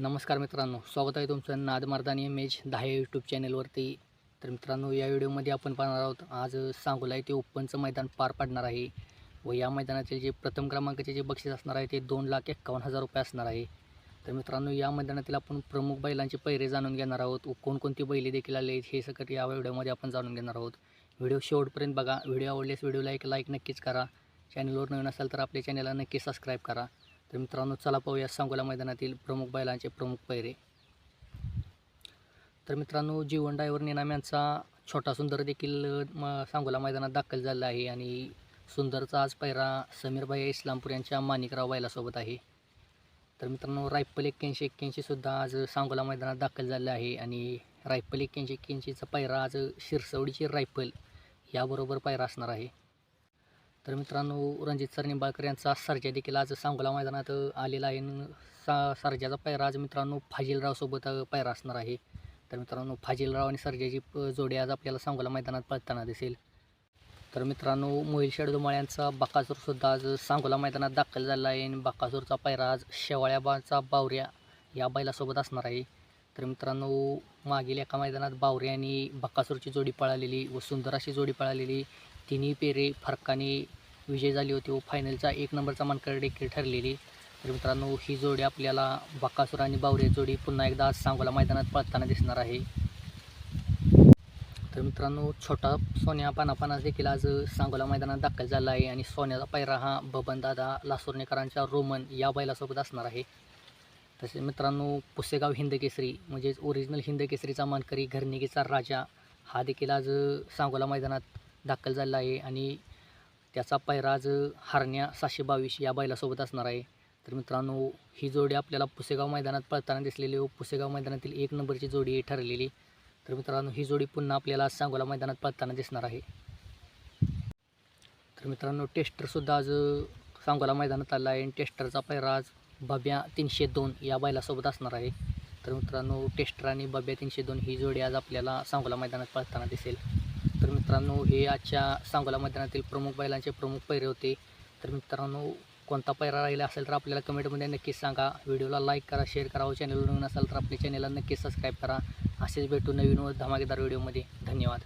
नमस्कार मित्रांनो स्वागत आहे तुमचं नाद मर्दानी इमेज दहा यूट्यूब चॅनलवरती तर मित्रांनो या व्हिडिओमध्ये आपण पाहणार आहोत आज सांगोला येथे ओपनचं मैदान पार पाडणार आहे व या मैदानाचे जे प्रथम क्रमांकाचे जे बक्षीस असणार आहे ते दोन लाख एक्कावन्न हजार रुपये असणार आहे. तर मित्रांनो या मैदानातील आपण प्रमुख बैलांचे पैरे जाणून घेणार आहोत व कोणकोणती बैले देखील आले आहेत हे सगळं या व्हिडिओमध्ये आपण जाणून घेणार आहोत. व्हिडिओ शेवटपर्यंत बघा व्हिडिओ आवडल्यास व्हिडिओला एक लाईक नक्कीच करा. चॅनलवर नवीन असाल तर आपल्या चॅनलला नक्की सबस्क्राईब करा. तर मित्रांनो चला पाहूया सांगोला मैदानातील प्रमुख बैलांचे प्रमुख पैरे. तर मित्रांनो जीवन डायव्हर निनाम यांचा छोटा सुंदर देखील सांगोला मैदानात दाखल झाला आहे आणि सुंदरचा आज पैरा समीरभाई इस्लामपूर यांच्या माणिकराव बैलासोबत आहे. तर मित्रांनो रायफल एक्क्याऐंशी एक्क्याऐंशीसुद्धा आज सांगोला मैदानात दाखल झालं आहे आणि रायफल एक्क्याऐंशी एक्क्याऐंशीचा पैरा आज शिरसवडीची रायफल याबरोबर पैरा असणार आहे. तर मित्रांनो रणजित सर निंबाळकर यांचा सरजा देखील आज सांगोला मैदानात आलेला आहे. सा सरजाचा पैरा आज मित्रांनो फाजीलरावसोबत पायरा पैरा असणार आहे. तर मित्रांनो फाजीलराव आणि सरजाची जोडी आज आपल्याला सांगोला मैदानात पळताना दिसेल. तर मित्रांनो मोहिल शेडदुमाळ यांचा बाकासूरसुद्धा आज सांगोला मैदानात दाखल झाला आहे. आणि बकासूरचा पैरा आज शेवाळ्याबाचा बावऱ्या या बैलासोबत असणार आहे. तर मित्रांनो मागील एका मैदानात बावऱ्या आणि बक्कासूरची जोडी पळालेली व सुंदर अशी जोडी पळालेली तिन्ही पेरे फरकाने विजय झाली होती. व फायनलचा एक नंबरचा मानकर देखील ठरलेली. तर मित्रांनो ही जोडी आपल्याला बाकासूर आणि बावरे जोडी पुन्हा एकदा आज सांगोला मैदानात पळताना दिसणार आहे. तर मित्रांनो छोटा सोन्या पानापानास देखील आज सांगोला मैदानात दाखल झाला आहे आणि सोन्याचा पायरा हा बबनदादा लासोर्णेकरांच्या रोमन या बैलासोबत असणार आहे. तसेच मित्रांनो पुसेगाव हिंदकेसरी म्हणजेच ओरिजिनल हिंदकेसरीचा मानकरी घरनिकीचा राजा हा देखील आज सांगोला मैदानात दाखल झाला आहे. आणि त्याचा पायरा आज हरण्या सहाशे बावीस या बैलासोबत असणार आहे. तर मित्रांनो ही जोडी आपल्याला पुसेगाव मैदानात पळताना दिसलेली व पुसेगाव मैदानातील एक नंबरची जोडी ठरलेली तर मित्रांनो ही जोडी पुन्हा आपल्याला आज सांगोला मैदानात पळताना दिसणार आहे. तर मित्रांनो टेस्टरसुद्धा आज सांगोला मैदानात आला आहे आणि टेस्टरचा पैरा आज बब्या तीनशे दोन या बैलासोबत असणार आहे. तर मित्रांनो टेस्टर आणि बब्या तीनशे दोन ही जोडी आज आपल्याला सांगोला मैदानात पळताना दिसेल. तर मित्रांनो हे आजच्या सांगोला मैदानातील प्रमुख बैलांचे प्रमुख पैरे होते. तर मित्रांनो कोणता पैरा राहिला असेल तर आपल्याला कमेंटमध्ये नक्कीच सांगा. व्हिडिओला लाईक करा शेअर करा. हो, व चॅनलवर नवीन असाल तर आपल्या चॅनलला नक्कीच सबस्क्राईब करा. असेच भेटू नवीन व धमाकेदार व्हिडिओमध्ये धन्यवाद.